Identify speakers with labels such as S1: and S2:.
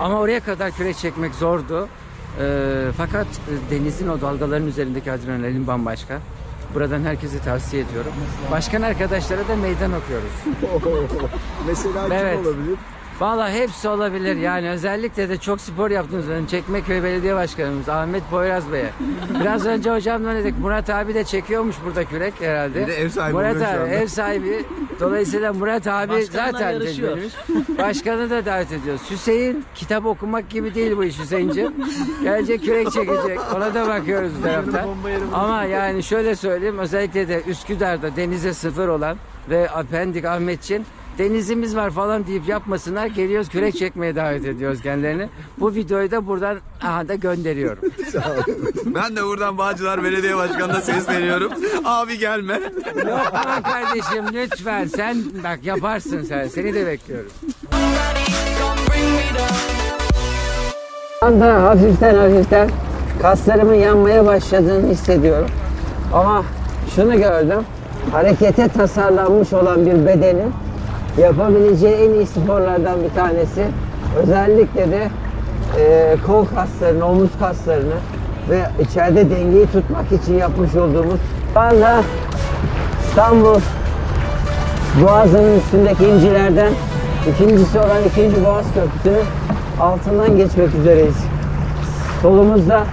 S1: Ama oraya kadar kürek çekmek zordu. Ee, fakat e, denizin o dalgaların üzerindeki adrenalin bambaşka. Buradan herkese tavsiye ediyorum. Başkan arkadaşlara da meydan okuyoruz.
S2: Mesela kim
S1: Evet.
S2: olabilir?
S1: Vallahi hepsi olabilir. Yani özellikle de çok spor yaptığınız dönem Çekmeköy Belediye Başkanımız Ahmet Poyraz Bey'e. Biraz önce hocamla dedik Murat abi de çekiyormuş burada kürek herhalde.
S2: Bir de ev sahibi
S1: Murat
S2: oluyor şu
S1: abi
S2: anda.
S1: ev sahibi. Dolayısıyla Murat abi
S3: Başkanlar
S1: zaten
S3: yarışıyor.
S1: tecrübeli. Başkanı da davet ediyoruz. Hüseyin kitap okumak gibi değil bu iş Hüseyin'ciğim. Gelecek kürek çekecek. Ona da bakıyoruz bu taraftan. Ama yani şöyle söyleyeyim özellikle de Üsküdar'da denize sıfır olan ve Pendik Ahmetçin denizimiz var falan deyip yapmasınlar. Geliyoruz kürek çekmeye davet ediyoruz kendilerini. Bu videoyu da buradan aha da gönderiyorum.
S2: Ben de buradan Bağcılar Belediye Başkanı'na sesleniyorum. Abi gelme.
S1: Yok lan kardeşim lütfen sen bak yaparsın sen. Seni de bekliyoruz. Şu anda hafiften hafiften kaslarımın yanmaya başladığını hissediyorum. Ama şunu gördüm. Harekete tasarlanmış olan bir bedenin yapabileceği en iyi sporlardan bir tanesi. Özellikle de e, kol kaslarını, omuz kaslarını ve içeride dengeyi tutmak için yapmış olduğumuz şu anda İstanbul Boğazı'nın üstündeki incilerden ikincisi olan ikinci Boğaz Köprüsü'nün altından geçmek üzereyiz. Solumuzda